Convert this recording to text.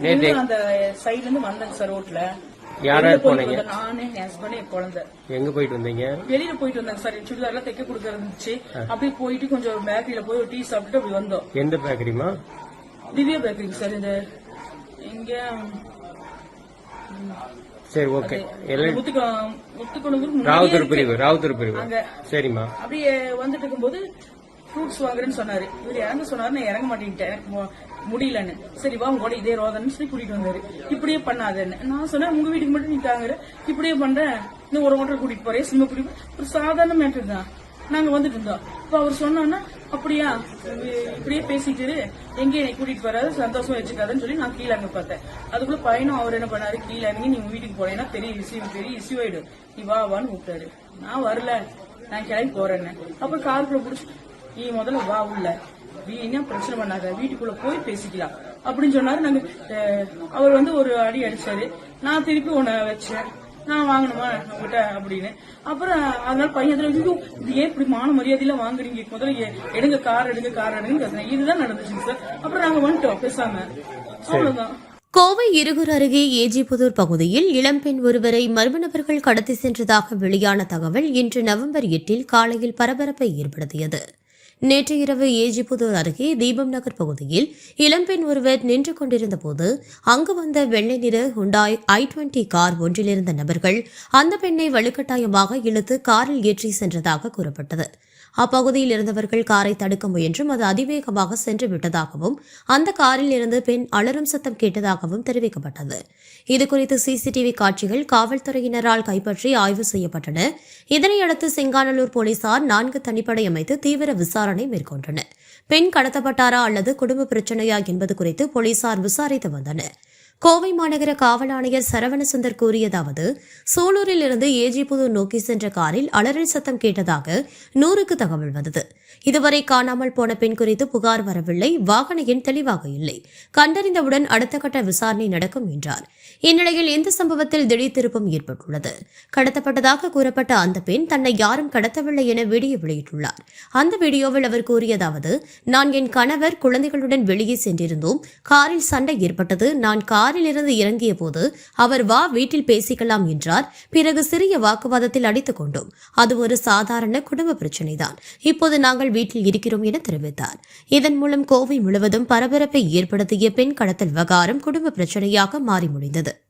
அந்த சைடுல இருந்து வந்தேங்க சார் ரோட்ல யார் போனீங்க? நானு என் ஹஸ்பண்ட் என் குழந்தை. எங்க போயிட்டு வந்தீங்க? வெளியில போயிட்டு வந்தேங்க சார் சுடிதார் எல்லாம் தைக்க கொடுக்க இருந்துச்சு. அப்படியே போயிட்டு கொஞ்சம் பேக்கரியில போய் ஒரு டீ சாப்பிட்டு அப்படி வந்தோம். எந்த பேக்கரிமா திவ்யா பேக்கரிங்க சார் இந்த இங்க சரி ஓகே முத்துக்குளம் ராவுத்தூர் பிரிவு ராவுத்தூர் பிரிவு. சரிம்மா. அப்படியே வந்துட்டு இருக்கும்போது ஃப்ரூட்ஸ் வாங்குறேன்னு சொன்னாரு. இவர் இறங்க சொன்னாரு நான் இறங்க மாட்டேன்ட்டேன். முடியலன்னு. சரி வா உங்களோட இதே ரோதன்னு சொல்லி கூட்டிட்டு வந்தாரு. இப்படியே பண்ணாதேன்னு. நான் சொன்னேன் உங்க வீட்டுக்கு மட்டும் நீ தாங்குற இப்படியே பண்றேன். இன்னும் ஒரு ஓட்டர் கூட்டிட்டு போறேன். சிம்ம கூட்டிட்டு ஒரு சாதாரண மேட்டர் தான். நாங்க வந்துட்டு இருந்தோம். இப்ப அவர் சொன்னோன்னா அப்படியா இப்படியே பேசிட்டு எங்க என்னை கூட்டிட்டு போறாரு சந்தோஷமா வச்சுக்காதுன்னு சொல்லி நான் கீழே அங்க பார்த்தேன். அதுக்குள்ள பையனும் அவர் என்ன பண்ணாரு? கீழே இறங்கி நீங்க வீட்டுக்கு போறேன்னா பெரிய விஷயம் பெரிய இஷ்யூ ஆயிடும். நீ வா வான்னு கூப்பிட்டாரு. நான் வரல. நான் கிளம்பி போறேன்னு. அப்புறம் காருக்குள்ள புடிச்சு நீ முதல்ல வா உள்ள. என்ன பிரச்சனை பண்ணாத? வீட்டுக்குள்ள போய் பேசிக்கலாம். அப்படின்னு சொன்னாரு. நாங்க அவர் வந்து ஒரு அடி அடிச்சாரு. நான் திருப்பி உன்னை வச்சேன். நான் வாங்கணுமா உங்ககிட்ட அப்படின்னு. அப்புறம் அதனால பையன் அதுல ஐயோ, இது ஏன் இப்படி மான மரியாதையில வாங்குறீங்க? முதல்ல எடுங்க கார் எடுங்க கார் எடுங்க. இதுதான் நடந்துச்சுங்க சார். அப்புறம் நாங்க வந்துட்டோம் பேசாம. அவ்வளவுதான். கோவை இருகூர் அருகே ஏஜிபுதூர் பகுதியில் இளம்பெண் ஒருவரை மர்ம நபர்கள் கடத்தி சென்றதாக வெளியான தகவல் இன்று நவம்பர் எட்டில் காலையில் பரபரப்பை ஏற்படுத்தியது. நேற்று இரவு ஏஜிபுதூர் அருகே தீபம் நகர் பகுதியில் இளம்பெண் ஒருவர் நின்று கொண்டிருந்த போது அங்கு வந்த வெள்ளை நிற ஹுண்டாய் ஐ டுவெண்டி கார் ஒன்றிலிருந்த நபர்கள் அந்த பெண்ணை வலுக்கட்டாயமாக இழுத்து காரில் ஏற்றி சென்றதாக கூறப்பட்டது. அப்பகுதியில் இருந்தவர்கள் காரை தடுக்க முயன்றும் அது அதிவேகமாக சென்று விட்டதாகவும் அந்த காரில் இருந்து பெண் அலறும் சத்தம் கேட்டதாகவும் தெரிவிக்கப்பட்டது. இதுகுறித்து சிசிடிவி காட்சிகள் காவல்துறையினரால் கைப்பற்றி ஆய்வு செய்யப்பட்டன. இதனையடுத்து செங்கானலூர் போலீசார் நான்கு தனிப்படை அமைத்து தீவிர விசாரணை மேற்கொண்டனர். பெண் கடத்தப்பட்டாரா அல்லது குடும்ப பிரச்சனையா என்பது குறித்து போலீசார் விசாரித்து வந்தனர். கோவை மாநகர காவல் ஆணையர் சரவணசுந்தர் கூறியதாவது சூலூரில் இருந்து ஏஜிபுதூர் நோக்கி சென்ற காரில் அலறல் சத்தம் கேட்டதாக நூறுக்கு தகவல் வந்தது. இதுவரை காணாமல் போன பெண் குறித்து புகார் வரவில்லை வாகன எண் தெளிவாக இல்லை. கண்டறிந்தவுடன் அடுத்த கட்ட விசாரணை நடக்கும் என்றார். இந்நிலையில் இந்த சம்பவத்தில் திடீர் திருப்பம் ஏற்பட்டுள்ளது? கடத்தப்பட்டதாக கூறப்பட்ட அந்த பெண் தன்னை யாரும் கடத்தவில்லை என வீடியோ வெளியிட்டுள்ளார். அந்த வீடியோவில் அவர் கூறியதாவது நான் என் கணவர் குழந்தைகளுடன் வெளியே சென்றிருந்தோம். காரில் சண்டை ஏற்பட்டது. நான் கார் காரிலிருந்து இறங்கிய போது அவர் வா வீட்டில் பேசிக்கலாம் என்றார். பிறகு சிறிய வாக்குவாதத்தில் அடித்துக் கொண்டோம். அது ஒரு சாதாரண குடும்ப பிரச்சனைதான். இப்போது நாங்கள் வீட்டில் இருக்கிறோம் என தெரிவித்தார். இதன் மூலம் கோவை முழுவதும் பரபரப்பை ஏற்படுத்திய பெண் கடத்தல் விவகாரம் குடும்ப பிரச்சனையாக மாறி முடிந்தது.